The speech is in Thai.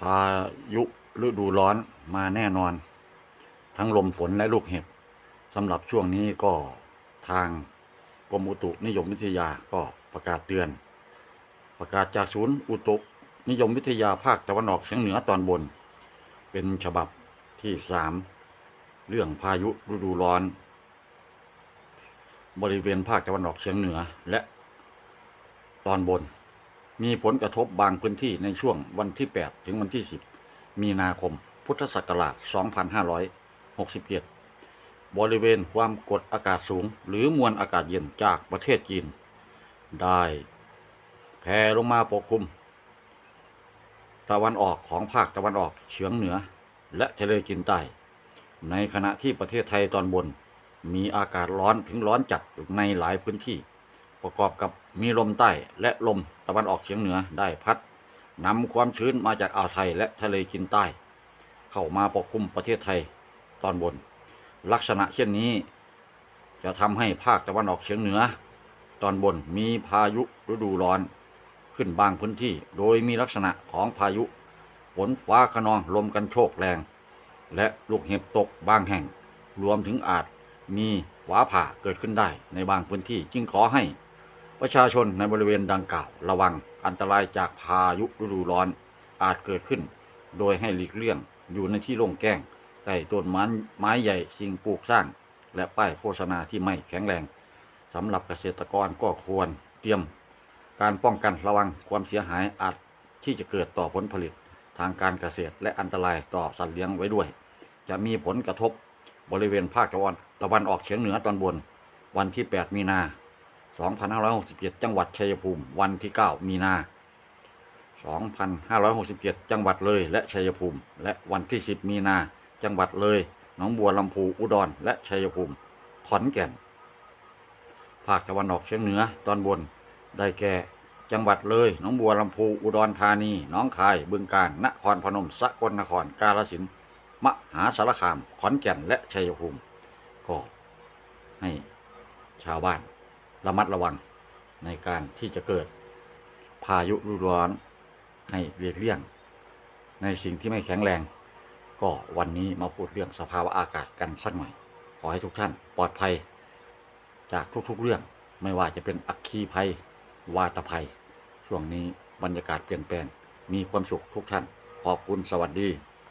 พายุฤดูร้อนมาแน่นอน ทั้งลมฝนและลูกเห็บสำหรับช่วงนี้ก็ทางกรมอุตุนิยมวิทยาก็ประกาศเตือน ประกาศจากศูนย์อุตุนิยมวิทยาภาคตะวันออกเฉียงเหนือตอนบน เป็นฉบับที่สามเรื่องพายุฤดูร้อน บริเวณภาคตะวันออกเฉียงเหนือและตอนบน มีผลกระทบบางพื้นที่ในช่วงวันที่ 8 ถึงวันที่ 10 มีนาคม พุทธศักราช 2567 บริเวณความกดอากาศสูง หรือมวลอากาศเย็นจากประเทศจีน ได้แผ่ลงมาปกคลุม ตะวันออกของภาคตะวันออกเฉียงเหนือ และทะเลจีนใต้ ในขณะที่ประเทศไทยตอนบน มีอากาศร้อนถึงร้อนจัดในหลายพื้นที่ ประกอบกับมีลมใต้และลมตะวันออกเฉียงเหนือได้พัดนำความชื้นมาจากอ่าวไทยและทะเลจีนใต้ เข้ามาปกคลุมประเทศไทยตอนบน ลักษณะเช่นนี้ จะทำให้ภาคตะวันออกเฉียงเหนือ ตอนบนมีพายุฤดูร้อน ขึ้นบางพื้นที่ โดยมีลักษณะของพายุ ฝนฟ้าขนองลมกันโชกแรง และลูกเห็บตกบางแห่ง รวมถึงอาจมีฟ้าผ่าเกิดขึ้นได้ในบางพื้นที่จึงขอให้ ประชาชนในบริเวณดังกล่าวระวังอันตรายจากพายุฤดูร้อนอาจเกิดขึ้น โดยให้หลีกเลี่ยงอยู่ในที่โล่งแจ้งใกล้ต้นไม้ไม้ใหญ่สิ่งปลูกสร้าง และป้ายโฆษณาที่ไม่แข็งแรงสำหรับเกษตรกรก็ควรเตรียม การป้องกันระวังความเสียหายอาจที่จะเกิดต่อผลผลิตทางการเกษตรและอันตรายต่อสัตว์เลี้ยงไว้ด้วย จะมีผลกระทบบริเวณภาคตะวันตะวันออกเฉียงเหนือตอนบน วันที่ 8 มีนา 2567 จังหวัดชัยภูมิ วันที่ 9 มีนา 2567 จังหวัดเลย และชัยภูมิ และวันที่ 10 มีนา จังหวัดเลย หนองบัวลำพู อุดร และชัยภูมิ ขอนแก่น ภาคตะวันออกเฉียงเหนือ ตอนบน ได้แก่ จังหวัดเลย หนองบัวลำพู อุดรธานี หนองคาย บึงกาฬ นครพนม สกลนคร กาฬสินธุ์ มหาสารคาม ขอนแก่น และชัยภูมิ ก็ให้ชาวบ้าน ระมัดระวังในการที่จะเกิดพายุฤดูร้อนให้เวียกเลี่ยง ในสิ่งที่ไม่แข็งแรง ก็วันนี้มาพูดเรื่องสภาวะอากาศกันสักหน่อย ขอให้ทุกท่านปลอดภัย จากทุกๆเรื่องไม่ว่าจะเป็นอัคคีภัย วาตภัย ช่วงนี้บรรยากาศเปลี่ยนแปลง มีความสุขทุกท่าน ขอบคุณสวัสดี